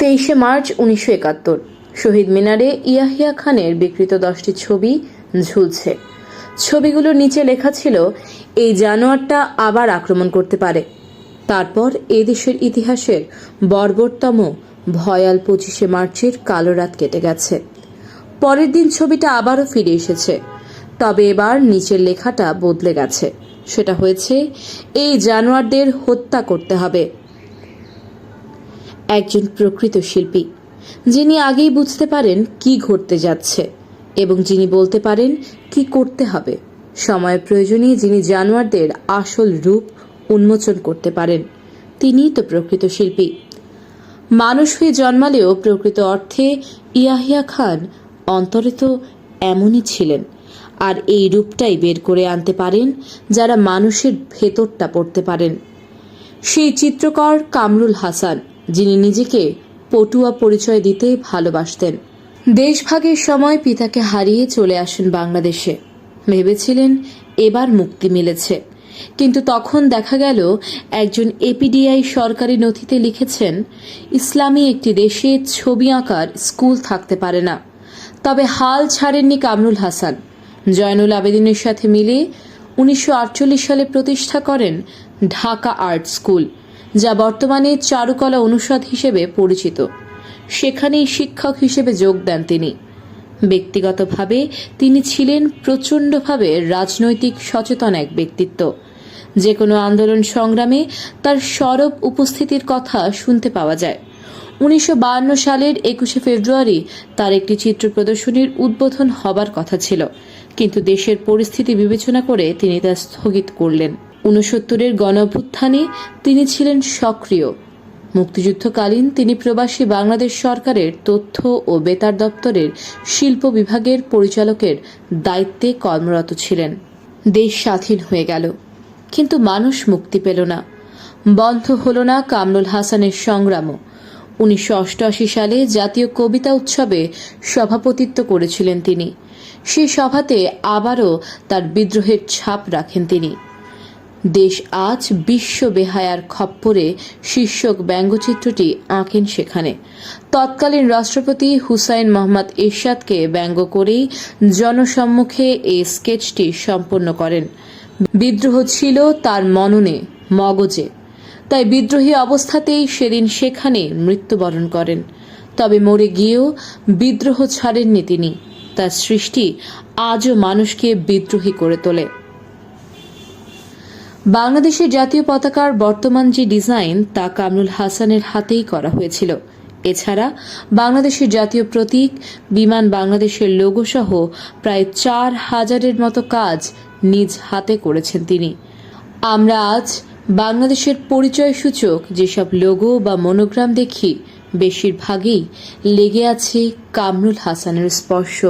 তেইশে মার্চ উনিশশো একাত্তর। শহীদ মিনারে ইয়াহিয়া খানের বিকৃত দশটি ছবি ঝুলছে। ছবিগুলোর নিচে লেখা ছিল, এই জানোয়ারটা আবার আক্রমণ করতে পারে। তারপর এদেশের ইতিহাসের বর্বরতম ভয়াল পঁচিশে মার্চের কালো রাত কেটে গেছে। পরের দিন ছবিটা আবারও ফিরে এসেছে, তবে এবার নিচের লেখাটা বদলে গেছে। সেটা হয়েছে, এই জানোয়ারদের হত্যা করতে হবে। একজন প্রকৃত শিল্পী, যিনি আগেই বুঝতে পারেন কি ঘটতে যাচ্ছে এবং যিনি বলতে পারেন কি করতে হবে। সময়ের প্রয়োজনে যিনি জানোয়ারদের আসল রূপ উন্মোচন করতে পারেন তিনিই তো প্রকৃত শিল্পী। মানুষ হয়ে জন্মালেও প্রকৃত অর্থে ইয়াহিয়া খান অন্তরে তো এমনই ছিলেন, আর এই রূপটাই বের করে আনতে পারেন যারা মানুষের ভেতরটা পড়তে পারেন। সেই চিত্রকর কামরুল হাসান যিনি নিজেকে পটুয়া পরিচয় দিতে ভালোবাসতেন। দেশভাগের সময় পিতাকে হারিয়ে চলে আসেন বাংলাদেশে। ভেবেছিলেন এবার মুক্তি মিলেছে। কিন্তু তখন দেখা গেল, একজন এপিডিআই সরকারি নথিতে লিখেছেন, ইসলামী একটি দেশে ছবি আঁকার স্কুল থাকতে পারে না। তবে হাল ছাড়েননি কামরুল হাসান। জয়নুল আবেদিনের সাথে মিলে উনিশশো আটচল্লিশ সালে প্রতিষ্ঠা করেন ঢাকা আর্ট স্কুল। যা বর্তমানে চারুকলা অনুষদ হিসেবে পরিচিত। সেখানেই শিক্ষক হিসেবে যোগ দেন তিনি। ব্যক্তিগতভাবে তিনি ছিলেন প্রচণ্ডভাবে রাজনৈতিক সচেতন এক ব্যক্তিত্ব। যে কোনো আন্দোলন সংগ্রামে তার সরব উপস্থিতির কথা শুনতে পাওয়া যায়। উনিশশো বায়ান্ন সালের একুশে ফেব্রুয়ারি তার একটি চিত্র প্রদর্শনীর উদ্বোধন হবার কথা ছিল, কিন্তু দেশের পরিস্থিতি বিবেচনা করে তিনি তা স্থগিত করলেন। ঊনসত্তরের গণঅভ্যুত্থানে তিনি ছিলেন সক্রিয়। মুক্তিযুদ্ধকালীন তিনি প্রবাসী বাংলাদেশ সরকারের তথ্য ও বেতার দপ্তরের শিল্প বিভাগের পরিচালকের দায়িত্বে কর্মরত ছিলেন। দেশ স্বাধীন হয়ে গেল। কিন্তু মানুষ মুক্তি পেল না। বন্ধ হল না কামরুল হাসানের সংগ্রামও। উনিশশো অষ্টআশি সালে জাতীয় কবিতা উৎসবে সভাপতিত্ব করেছিলেন তিনি। সেই সভাতে আবারও তার বিদ্রোহের ছাপ রাখেন তিনি। দেশ আজ বিশ্ব বেহায়ার খপ্পরে শীর্ষক ব্যঙ্গচিত্রটি আঁকেন সেখানে। তৎকালীন রাষ্ট্রপতি হুসাইন মোহাম্মদ এরশাদকে ব্যঙ্গ করেই জনসম্মুখে এই স্কেচটি সম্পন্ন করেন। বিদ্রোহ ছিল তার মননে, মগজে। তাই বিদ্রোহী অবস্থাতেই সেদিন সেখানে মৃত্যুবরণ করেন। তবে মরে গিয়েও বিদ্রোহ ছাড়েননি তিনি। তার সৃষ্টি আজও মানুষকে বিদ্রোহী করে তোলে। বাংলাদেশের জাতীয় পতাকার বর্তমান যে ডিজাইন, তা কামরুল হাসানের হাতেই করা হয়েছিল। এছাড়া বাংলাদেশের জাতীয় প্রতীক, বিমান বাংলাদেশের লোগো সহ প্রায় চার হাজারের মতো কাজ নিজ হাতে করেছেন তিনি। আমরা আজ বাংলাদেশের পরিচয় সূচক যেসব লোগো বা মনোগ্রাম দেখি, বেশিরভাগই লেগে আছে কামরুল হাসানের স্পর্শ।